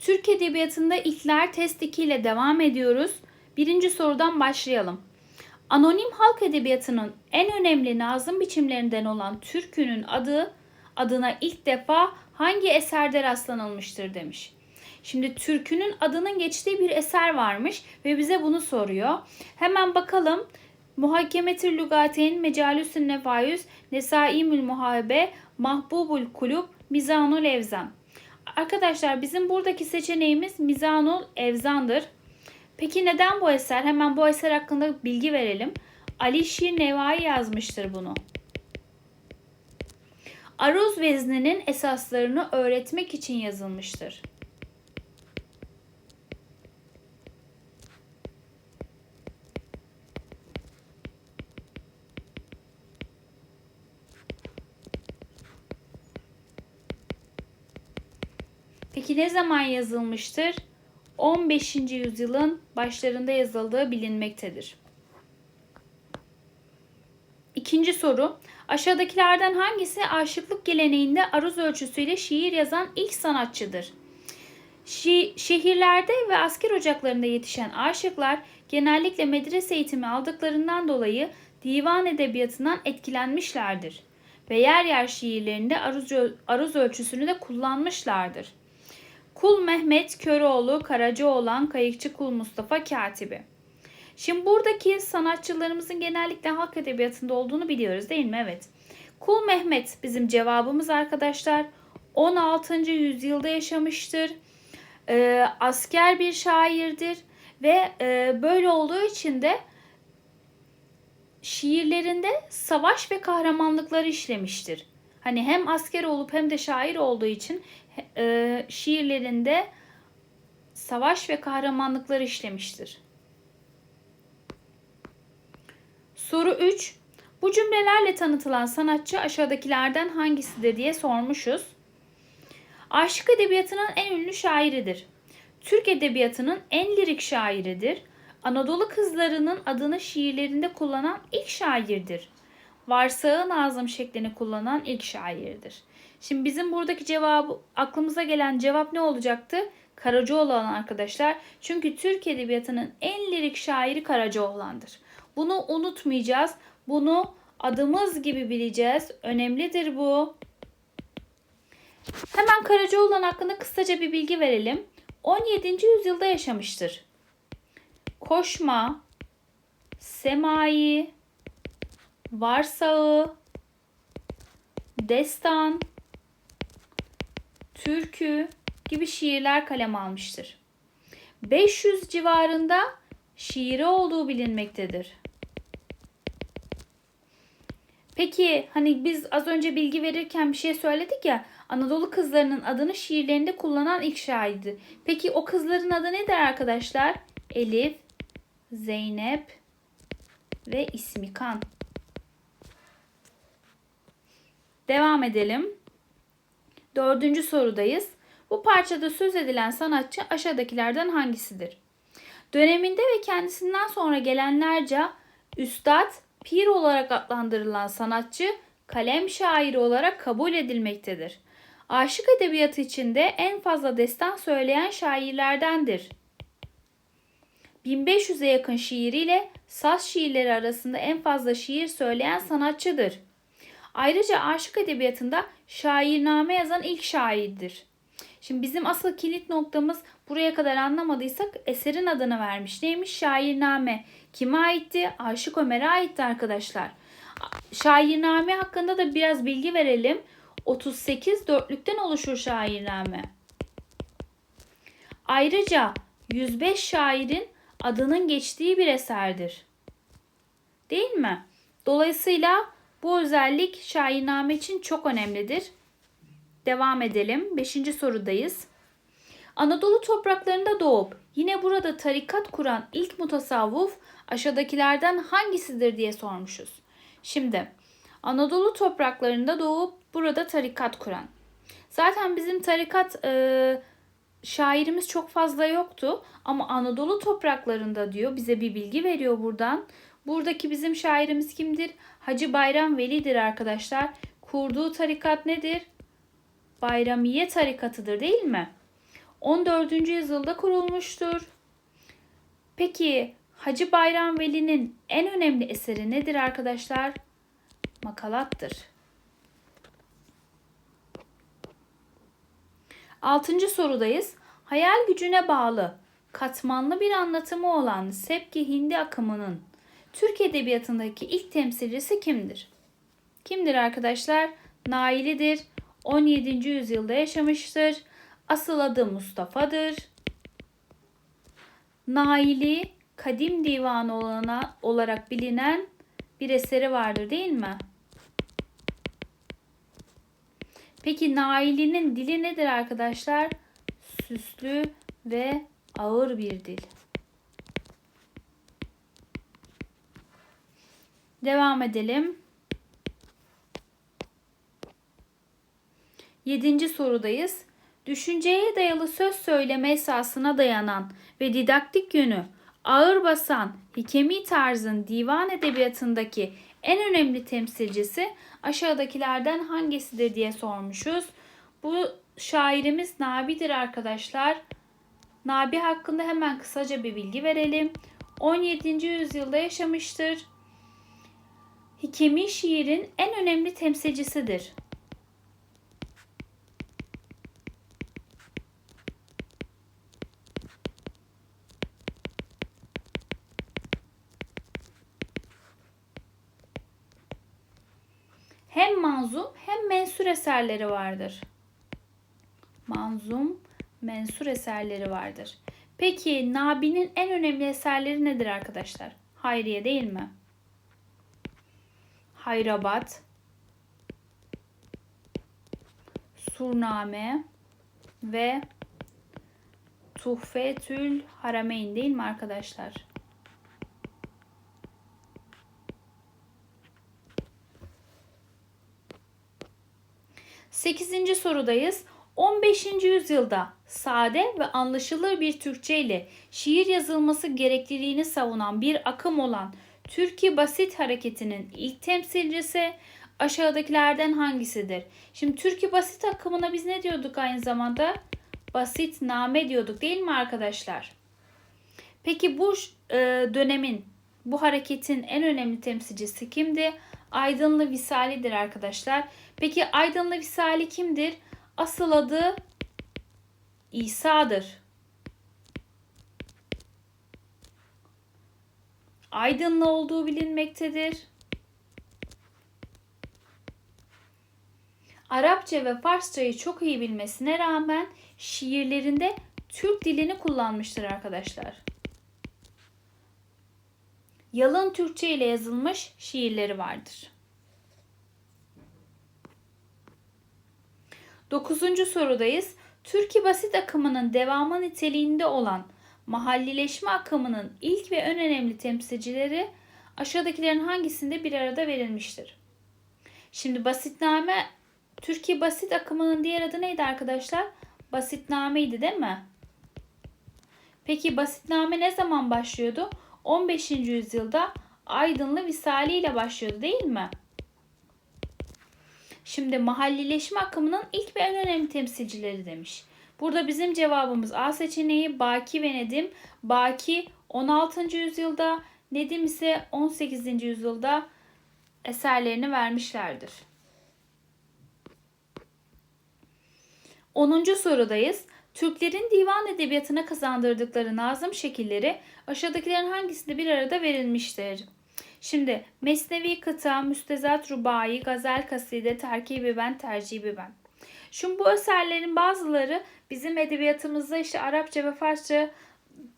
Türk Edebiyatı'nda ilkler test 2 ile devam ediyoruz. Birinci sorudan başlayalım. Anonim halk edebiyatının en önemli nazım biçimlerinden olan türkünün adı adına ilk defa hangi eserde rastlanılmıştır demiş. Şimdi türkünün adının geçtiği bir eser varmış ve bize bunu soruyor. Hemen bakalım. Muhakemetül Lugateyn, Mecalüsün Nefayüz, Nesaimül Muhabe, Mahbubul Kulub, Mizanul Evzan. Arkadaşlar bizim buradaki seçeneğimiz Mizanul Evzan'dır. Peki neden bu eser? Hemen bu eser hakkında bilgi verelim. Ali Şir Nevai yazmıştır bunu. Aruz vezninin esaslarını öğretmek için yazılmıştır. Ne zaman yazılmıştır? 15. yüzyılın başlarında yazıldığı bilinmektedir. İkinci soru. Aşağıdakilerden hangisi aşıklık geleneğinde aruz ölçüsüyle şiir yazan ilk sanatçıdır? Şi- şehirlerde ve asker ocaklarında yetişen aşıklar genellikle medrese eğitimi aldıklarından dolayı divan edebiyatından etkilenmişlerdir ve yer yer şiirlerinde aruz, aruz ölçüsünü de kullanmışlardır. Kul Mehmet Köroğlu, Karacaoğlan, Kayıkçı Kul Mustafa Katibi. Şimdi buradaki sanatçılarımızın genellikle halk edebiyatında olduğunu biliyoruz değil mi? Evet. Kul Mehmet bizim cevabımız arkadaşlar. 16. yüzyılda yaşamıştır. Ee, asker bir şairdir ve e, böyle olduğu için de şiirlerinde savaş ve kahramanlıkları işlemiştir. Hani hem asker olup hem de şair olduğu için e, şiirlerinde savaş ve kahramanlıkları işlemiştir. Soru 3. Bu cümlelerle tanıtılan sanatçı aşağıdakilerden hangisidir diye sormuşuz. Aşık edebiyatının en ünlü şairidir. Türk edebiyatının en lirik şairidir. Anadolu kızlarının adını şiirlerinde kullanan ilk şairdir. Varsağı Nazım şeklini kullanan ilk şairdir. Şimdi bizim buradaki cevabı aklımıza gelen cevap ne olacaktı? Karacaoğlan arkadaşlar. Çünkü Türk edebiyatının en lirik şairi Karacaoğlan'dır. Bunu unutmayacağız. Bunu adımız gibi bileceğiz. Önemlidir bu. Hemen Karacaoğlan hakkında kısaca bir bilgi verelim. 17. yüzyılda yaşamıştır. Koşma, semai, varsağı, destan, türkü gibi şiirler kalem almıştır. 500 civarında şiiri olduğu bilinmektedir. Peki hani biz az önce bilgi verirken bir şey söyledik ya Anadolu kızlarının adını şiirlerinde kullanan ilk şairdi. Peki o kızların adı nedir arkadaşlar? Elif, Zeynep ve İsmikan. Devam edelim. Dördüncü sorudayız. Bu parçada söz edilen sanatçı aşağıdakilerden hangisidir? Döneminde ve kendisinden sonra gelenlerce üstad, pir olarak adlandırılan sanatçı kalem şairi olarak kabul edilmektedir. Aşık edebiyatı içinde en fazla destan söyleyen şairlerdendir. 1500'e yakın şiiriyle saz şiirleri arasında en fazla şiir söyleyen sanatçıdır. Ayrıca aşık edebiyatında şairname yazan ilk şairdir. Şimdi bizim asıl kilit noktamız buraya kadar anlamadıysak eserin adını vermiş. Neymiş? Şairname. Kime aitti? Aşık Ömer'e aitti arkadaşlar. Şairname hakkında da biraz bilgi verelim. 38 dörtlükten oluşur şairname. Ayrıca 105 şairin adının geçtiği bir eserdir. Değil mi? Dolayısıyla bu özellik şairname için çok önemlidir. Devam edelim. Beşinci sorudayız. Anadolu topraklarında doğup yine burada tarikat kuran ilk mutasavvuf aşağıdakilerden hangisidir diye sormuşuz. Şimdi Anadolu topraklarında doğup burada tarikat kuran. Zaten bizim tarikat e, şairimiz çok fazla yoktu ama Anadolu topraklarında diyor bize bir bilgi veriyor buradan. Buradaki bizim şairimiz kimdir? Hacı Bayram Veli'dir arkadaşlar. Kurduğu tarikat nedir? Bayramiye tarikatıdır değil mi? 14. yüzyılda kurulmuştur. Peki Hacı Bayram Veli'nin en önemli eseri nedir arkadaşlar? Makalattır. Altıncı sorudayız. Hayal gücüne bağlı, katmanlı bir anlatımı olan Sepki Hindi akımının Türk Edebiyatı'ndaki ilk temsilcisi kimdir? Kimdir arkadaşlar? Naili'dir. 17. yüzyılda yaşamıştır. Asıl adı Mustafa'dır. Naili Kadim Divanı olana, olarak bilinen bir eseri vardır değil mi? Peki Naili'nin dili nedir arkadaşlar? Süslü ve ağır bir dil. Devam edelim. Yedinci sorudayız. Düşünceye dayalı söz söyleme esasına dayanan ve didaktik yönü ağır basan hikemi tarzın divan edebiyatındaki en önemli temsilcisi aşağıdakilerden hangisidir diye sormuşuz. Bu şairimiz Nabi'dir arkadaşlar. Nabi hakkında hemen kısaca bir bilgi verelim. 17. yüzyılda yaşamıştır. Hikemi şiirin en önemli temsilcisidir. Hem manzum hem mensur eserleri vardır. Manzum, mensur eserleri vardır. Peki Nabi'nin en önemli eserleri nedir arkadaşlar? Hayriye değil mi? Hayrabat, Surname ve Tuhfetül Harameyn değil mi arkadaşlar? Sekizinci sorudayız. 15. yüzyılda sade ve anlaşılır bir Türkçe ile şiir yazılması gerekliliğini savunan bir akım olan Türkiye Basit Hareketi'nin ilk temsilcisi aşağıdakilerden hangisidir? Şimdi Türkiye Basit akımına biz ne diyorduk aynı zamanda? Basit name diyorduk değil mi arkadaşlar? Peki bu e, dönemin, bu hareketin en önemli temsilcisi kimdi? Aydınlı Visali'dir arkadaşlar. Peki Aydınlı Visali kimdir? Asıl adı İsa'dır. Aydınlı olduğu bilinmektedir. Arapça ve Farsçayı çok iyi bilmesine rağmen şiirlerinde Türk dilini kullanmıştır arkadaşlar. Yalın Türkçe ile yazılmış şiirleri vardır. Dokuzuncu sorudayız. Türkiye basit akımının devamı niteliğinde olan mahallileşme akımının ilk ve en önemli temsilcileri aşağıdakilerin hangisinde bir arada verilmiştir? Şimdi basitname Türkiye basit akımının diğer adı neydi arkadaşlar? Basitnameydi değil mi? Peki basitname ne zaman başlıyordu? 15. yüzyılda Aydınlı Visali ile başlıyordu değil mi? Şimdi mahallileşme akımının ilk ve en önemli temsilcileri demiş. Burada bizim cevabımız A seçeneği Baki ve Nedim. Baki 16. yüzyılda, Nedim ise 18. yüzyılda eserlerini vermişlerdir. 10. sorudayız. Türklerin divan edebiyatına kazandırdıkları nazım şekilleri aşağıdakilerin hangisinde bir arada verilmiştir? Şimdi Mesnevi kıta, Müstezat Rubai, Gazel Kaside, Terkibi Ben, Tercibi Ben. Şimdi bu eserlerin bazıları bizim edebiyatımızda işte Arapça ve Farsça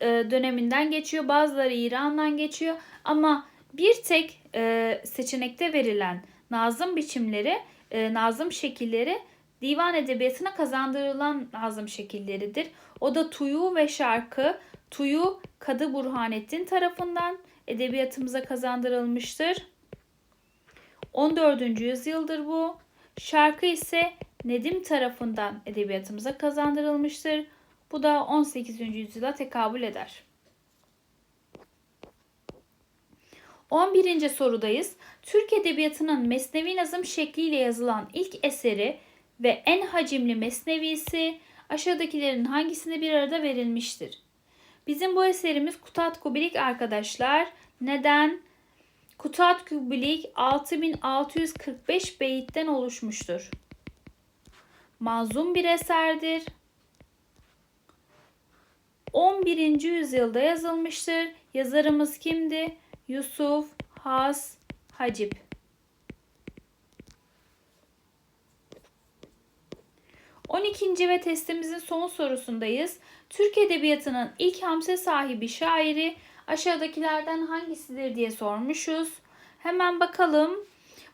e, döneminden geçiyor. Bazıları İran'dan geçiyor. Ama bir tek e, seçenekte verilen nazım biçimleri, e, nazım şekilleri divan edebiyatına kazandırılan nazım şekilleridir. O da tuyu ve şarkı. Tuyu Kadı Burhanettin tarafından edebiyatımıza kazandırılmıştır. 14. yüzyıldır bu. Şarkı ise Nedim tarafından edebiyatımıza kazandırılmıştır. Bu da 18. yüzyıla tekabül eder. 11. sorudayız. Türk Edebiyatı'nın Mesnevi nazım şekliyle yazılan ilk eseri ve en hacimli mesnevisi aşağıdakilerin hangisinde bir arada verilmiştir? Bizim bu eserimiz Kutat Kubilik arkadaşlar. Neden? Kutat Kubilik 6645 beyitten oluşmuştur. Mazlum bir eserdir. 11. yüzyılda yazılmıştır. Yazarımız kimdi? Yusuf Has Hacip. On ikinci ve testimizin son sorusundayız. Türk Edebiyatı'nın ilk hamse sahibi şairi aşağıdakilerden hangisidir diye sormuşuz. Hemen bakalım.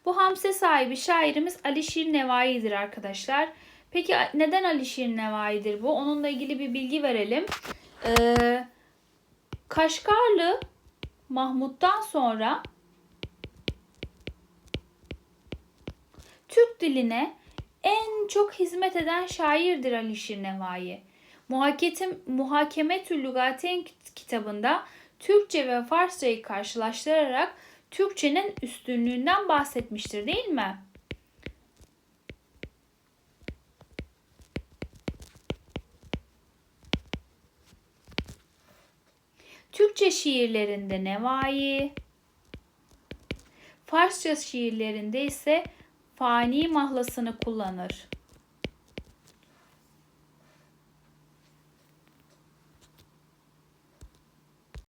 Bu hamse sahibi şairimiz Alişir Nevai'dir arkadaşlar. Peki neden Alişir Nevai'dir bu? Onunla ilgili bir bilgi verelim. Ee, Kaşgarlı Mahmut'tan sonra Türk diline en çok hizmet eden şairdir Alişir Nevai. Muhaketim, Muhakemetül Lugaten kitabında Türkçe ve Farsçayı karşılaştırarak Türkçenin üstünlüğünden bahsetmiştir değil mi? Türkçe şiirlerinde Nevai, Farsça şiirlerinde ise fani mahlasını kullanır.